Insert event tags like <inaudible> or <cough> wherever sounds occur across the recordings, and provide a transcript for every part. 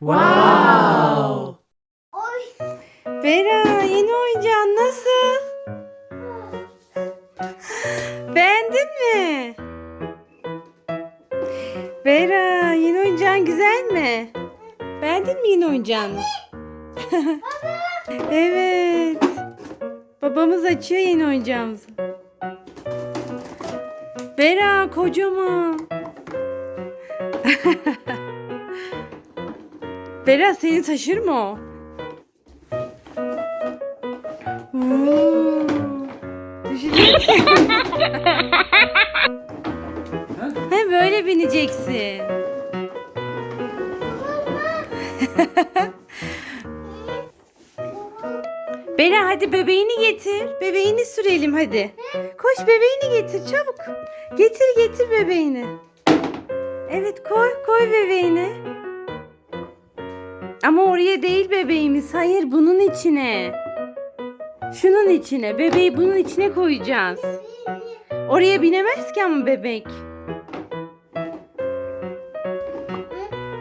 Wow! Vera yeni oyuncağın nasıl? Beğendin mi? Vera yeni oyuncağın güzel mi? Beğendin mi yeni oyuncağını? <laughs> evet. Babamız açıyor yeni oyuncağımızı. Vera kocaman. <laughs> Vera seni taşır mı o? Düşeceksin. He böyle bineceksin. Bela hadi bebeğini getir. Bebeğini sürelim hadi. Koş bebeğini getir çabuk. Getir getir bebeğini. Evet koy koy bebeğini. Ama oraya değil bebeğimiz. Hayır bunun içine. Şunun içine. Bebeği bunun içine koyacağız. Oraya binemez ki ama bebek.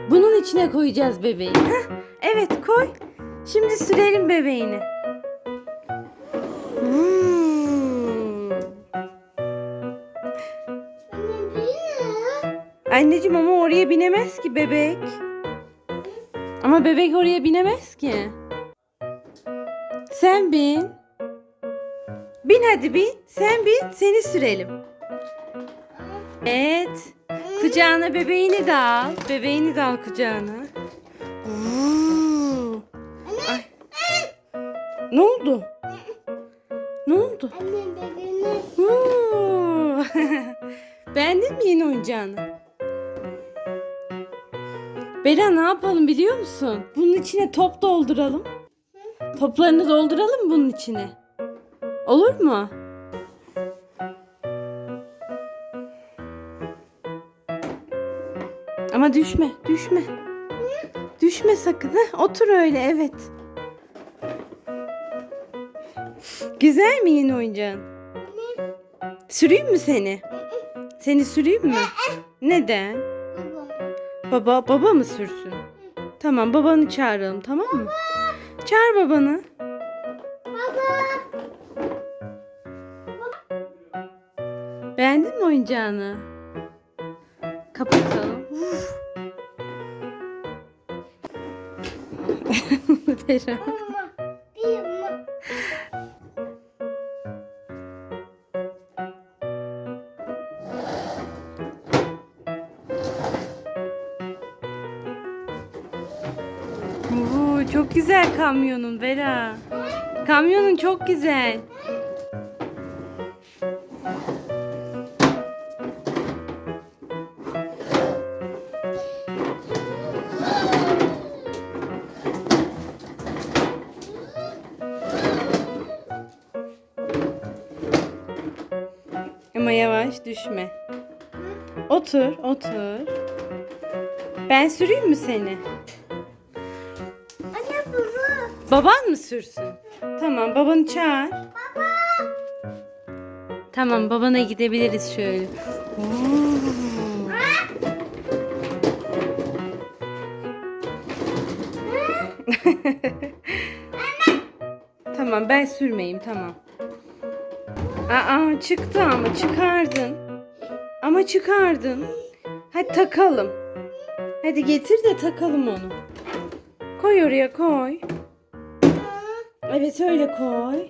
Bunun içine koyacağız bebeği. Heh, evet koy. Şimdi sürelim bebeğini. Hmm. Anneciğim ama oraya binemez ki bebek. Ama bebek oraya binemez ki. Sen bin. Bin hadi bin. Sen bin. Seni sürelim. Evet. Kucağına bebeğini de al. Bebeğini de al kucağına. Oo. Ay. Ne oldu? Ne oldu? Oo. <laughs> Beğendin mi yeni oyuncağını? Bela ne yapalım biliyor musun? Bunun içine top dolduralım. Toplarını dolduralım bunun içine. Olur mu? Ama düşme, düşme. Düşme sakın. Heh, otur öyle, evet. Güzel mi yeni oyuncağın? Süreyim mi seni? Seni süreyim mi? Neden? Baba, baba mı sürsün? Tamam, babanı çağıralım, tamam mı? Çağır babanı. Beğendin mi oyuncağını? Kapatalım. Uf. <laughs> çok güzel kamyonun Bera. Kamyonun çok güzel. Ama yavaş düşme. Otur, otur. Ben süreyim mi seni? Baban mı sürsün? Tamam, babanı çağır. Baba. Tamam, babana gidebiliriz şöyle. Oo. <laughs> tamam, ben sürmeyeyim, tamam. Aa, çıktı ama çıkardın. Ama çıkardın. Hadi takalım. Hadi getir de takalım onu. Koy oraya koy. Evet öyle koy.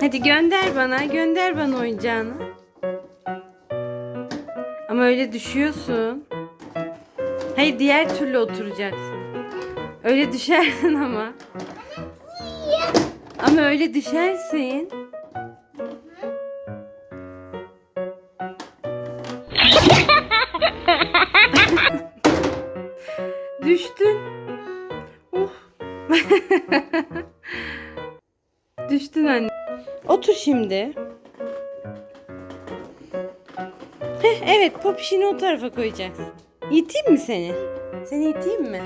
Hadi gönder bana, gönder bana oyuncağını. Ama öyle düşüyorsun. Hayır diğer türlü oturacaksın. Öyle düşersin ama. Ama öyle düşersin. <laughs> Düştün. Oh. <laughs> Düştün anne. Otur şimdi. Heh, evet popişini o tarafa koyacaksın. Yiteyim mi seni? Seni iteyim mi?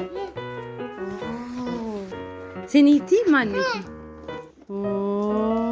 Seni iteyim mi anneciğim? Oo.